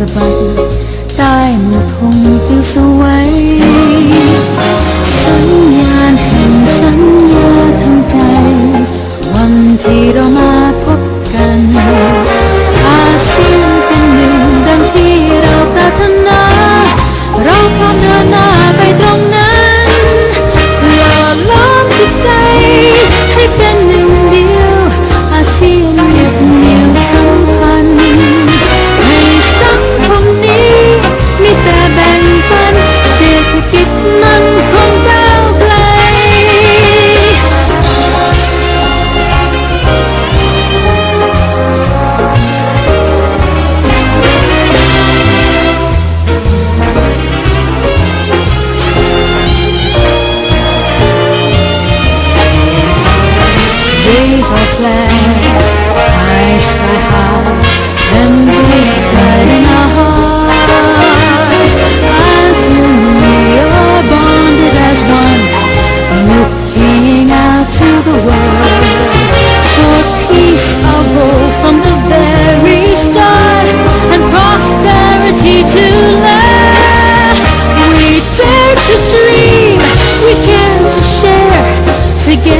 สะบัดใต้มือธงปลิสวย flag High sky high in our As we are bonded as one. Looking out to the world For peace our goal from the very start. And prosperity to last. We dare to dream. We care to share. Together